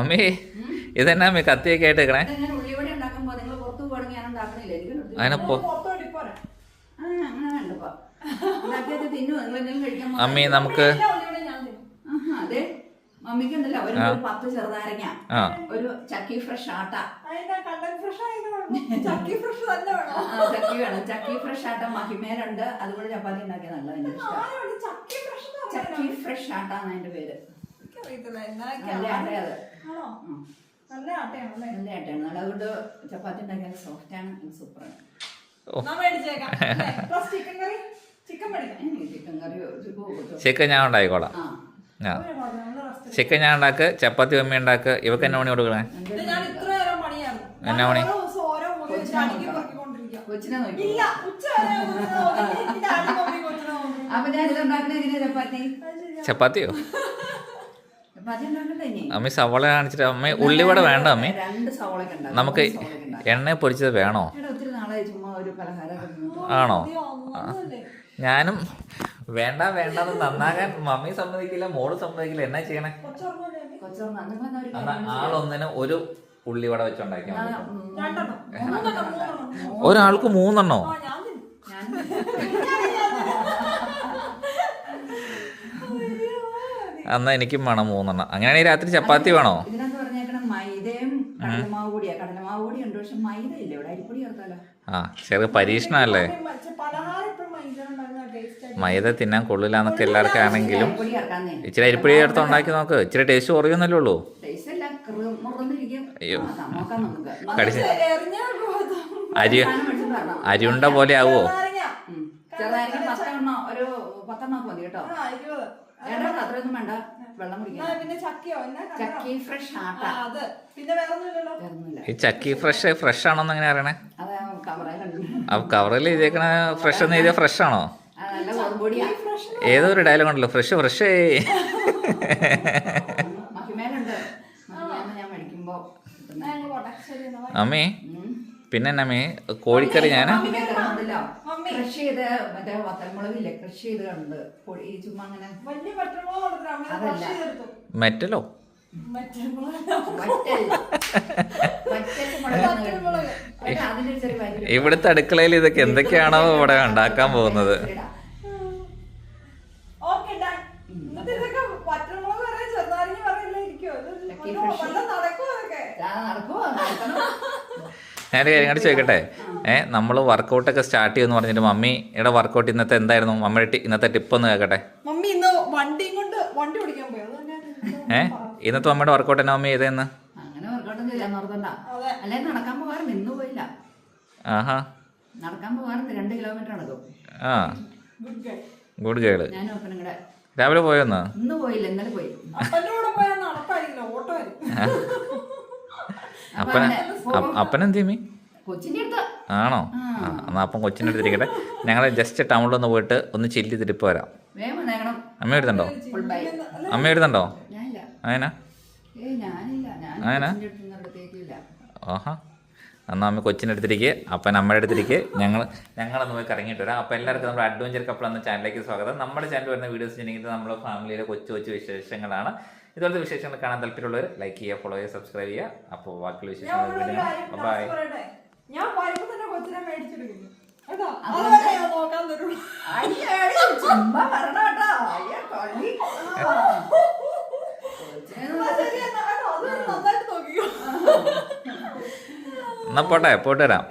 അമ്മേ ഇതെന്നാ അമ്മേ കത്തിയൊക്കെ ആയിട്ട് വെക്കണേ. അതിനപ്പോ അമ്മി നമുക്ക് അതെ. ഒരു ഒരു പത്ത് ചെറുനാരങ്ങ ഒരു ചക്കി ഫ്രഷ് ആട്ട. ചക്കി ഫ്രഷ് തന്നെ വേണം. ചക്കി വേണം. ചക്കി ഫ്രഷ് ആട്ട മഹിമേലുണ്ട്. അതുപോലെ ചപ്പാത്തി ഉണ്ടാക്കിയ നല്ല എനിക്ക് ചക്കി ഫ്രഷ് ചക്കി ഫ്രഷ് ആട്ട എന്നാ അതിന്റെ പേര്. നല്ല. നല്ല ആട്ടയാണല്ലേ? നല്ല ആട്ടയാണ്. നല്ല അതുകൊണ്ട് ചപ്പാത്തി ഉണ്ടാക്കിയാൽ സോഫ്റ്റ് ആണ് സൂപ്പറാണ് ചിക്കൻ കറി ചിക്കൻ മേടിക്കാം. ചിക്കൻ കറി ചിക്കൻ ചിക്കൻ ഞാൻ ഉണ്ടാക്കിക്കോളാം. ആ. ചിക്കൻ ഞാൻ ഉണ്ടാക്ക് ചപ്പാത്തി അമ്മ ഉണ്ടാക്ക്. ഇവക്ക് എന്നാ മണി കൊടുക്കണേ? എന്നാ മണി? ചപ്പാത്തിയോ? അമ്മ സവള കാണിച്ചിട്ട് അമ്മ ഉള്ളിവട വേണ്ട അമ്മ. നമുക്ക്. എണ്ണ പൊരിച്ചത് വേണോ? ആണോ. ഞാനും വേണ്ട വേണ്ട നന്നാകാൻ മമ്മി സമ്മതിക്കില്ല മോൾ സമ്മതിക്കില്ല. എന്നാ ചെയ്യണേ. ആളൊന്നിന് ഒരു ഉള്ളിവട വെച്ചുണ്ടാക്കിയാൽ മൂന്നെണ്ണം. ഒരാൾക്ക് മൂന്നെണ്ണോ ആ, ഞാൻ തിന്നും. ഞാൻ എന്നാ എനിക്കും വേണം മൂന്നെണ്ണം അങ്ങനെയാണെങ്കിൽ രാത്രി ചപ്പാത്തി വേണോ ഇതിനകത്ത് പറഞ്ഞേക്കണം മൈദയും കടലമാവ് പൊടിയാ കടലമാവ് പൊടി ഉണ്ട് പക്ഷെ മൈദ ഇല്ല ഇവിടെ അരിപ്പൊടി ചേർത്താലോ ആ ചെറിയ പരീക്ഷണല്ലേ മൈദ തിന്നാൻ കൊള്ളില്ല എന്നൊക്കെ എല്ലാവർക്കും ആണെങ്കിലും ഇച്ചിരി അരിപ്പൊടി ചേർത്ത് ഉണ്ടാക്കി നോക്ക് ഇച്ചിരി ടേസ്റ്റ് കുറയുന്നല്ലേ ഉള്ളൂ അയ്യോ. കടിച്ച. അരി. അരിയുണ്ട പോലെ ആവോ. കേട്ടോ. ആ. വേണ്ട അത്രയൊന്നും വേണ്ട. വെള്ളം എന്നാ പിന്നെ ചക്കിയോ? എന്നാ ചക്കി ഫ്രഷ് ആട്ടാ. ആ, അത്. പിന്നെ വേറെ ഒന്നുമില്ലല്ലോ ഈ ചക്കി ഫ്രഷ് ഫ്രഷ് ആണോന്ന് എങ്ങനെ അറിയണേ? അത് അപ്പൊ കവറിൽ എഴുതിയേക്കണ ഫ്രഷ് എന്ന് എഴുതിയ ഫ്രഷ് ആണോ? ഏതൊരു നല്ല ഗോതമ്പൊടിയാ ഏതോ ഡയലോഗ് ഉണ്ടല്ലോ ഫ്രഷ് ഫ്രഷ്. മഹിമേലുണ്ട്. മഹിമേന്ന് ഞാൻ മേടിക്കുമ്പോ. അമ്മേ. പിന്നെ നമ്മേ അമ്മേ കോഴിക്കറി ഞാൻ. കൃഷി ചെയ്ത് മറ്റേ വത്തൽമുളകില്ലേ കൃഷി ചെയ്ത് കണ്ട് ചുമ്മാ അങ്ങനെ അതല്ല. crush മെറ്റലോ? ഇവിടുത്തെ അടുക്കളയിൽ ഇതൊക്കെ എന്തൊക്കെയാണോ ഇവിടെ ഉണ്ടാക്കാൻ പോകുന്നത്? നടക്കണം. ഞാൻ കാര്യം കൂടി ചോദിക്കട്ടെ? ഏഹ് നമ്മൾ വർക്കൗട്ടൊക്കെ സ്റ്റാർട്ട് ചെയ്യുമെന്ന് പറഞ്ഞിട്ട് മമ്മി മമ്മിയുടെ വർക്കൗട്ട് ഇന്നത്തെ എന്തായിരുന്നു? മമ്മിയുടെ ഇന്നത്തെ ടിപ്പ് ഒന്ന് കേൾക്കട്ടെ? മമ്മി ഇന്ന് വണ്ടി കൊണ്ട് വണ്ടി ഓടിക്കാൻ പോയി. അത് ഇന്നത്തെ മമ്മിയുടെ വർക്കൗട്ട് എന്നാ മമ്മി ഏതെന്ന് അങ്ങനെ നിർത്തണ്ട. അല്ലെ നടക്കാൻ പോകാറുണ്ട് ഇന്ന് പോയില്ല. ആഹാ. നടക്കാൻ പോകാറുണ്ട് രണ്ട് കിലോമീറ്റർ നടക്കും ആ. ഗുഡ് ഗേൾ ഞാനും ഒപ്പനും കൂടെ. രാവിലെ പോയോന്ന്? ഇന്ന് പോയില്ല ഇന്നലെ പോയി. അപ്പന്റെ കൂടെ പോയാൽ നടപ്പായിരിക്കില്ല ഓട്ടോ അപ്പനെന്ത് ചെയ്യുമീ ആണോ? ആ. എന്നാ അപ്പം കൊച്ചിന്റെ അടുത്തിരിക്കട്ടെ. ഞങ്ങൾ ജസ്റ്റ് ടൗണിൽ ടൗണിലൊന്ന് പോയിട്ട് ഒന്ന് ചില്ല് ചെയ്തിട്ട് ഇപ്പോൾ വരാം. അമ്മ എടുത്തുണ്ടോ അമ്മ എടുത്തുണ്ടോ അയനാ? കൊച്ചിന്റെ ആഹാ എന്നാൽ അമ്മ കൊച്ചിന്റെ അടുത്തിരിക്കുക അപ്പൻ അമ്മയുടെ അടുത്തിരിക്കുക ഞങ്ങൾ ഞങ്ങളൊന്ന് പോയി കറങ്ങിയിട്ട് വരാം. അപ്പോൾ എല്ലാവർക്കും നമ്മുടെ അഡ്വഞ്ചർ കപ്പിൾ എന്ന ചാനലിലേക്ക് സ്വാഗതം. നമ്മുടെ ചാനൽ വരുന്ന വീഡിയോസ് ചെയ്യുന്നത് നമ്മുടെ ഫാമിലിയിലെ കൊച്ചു കൊച്ചു വിശേഷങ്ങളാണ്. ഇതുപോലത്തെ വിശേഷങ്ങൾ കാണാൻ താല്പര്യമുള്ളവർ ലൈക്ക് ചെയ്യുക ഫോളോ ചെയ്യുക സബ്സ്ക്രൈബ് ചെയ്യുക. അപ്പോൾ ബാക്കിയുള്ള വിശേഷങ്ങൾ ബൈ ഞാൻ തന്നെ കൊച്ചിനെ എന്നാ പോട്ടെ പോയിട്ട് വരാം.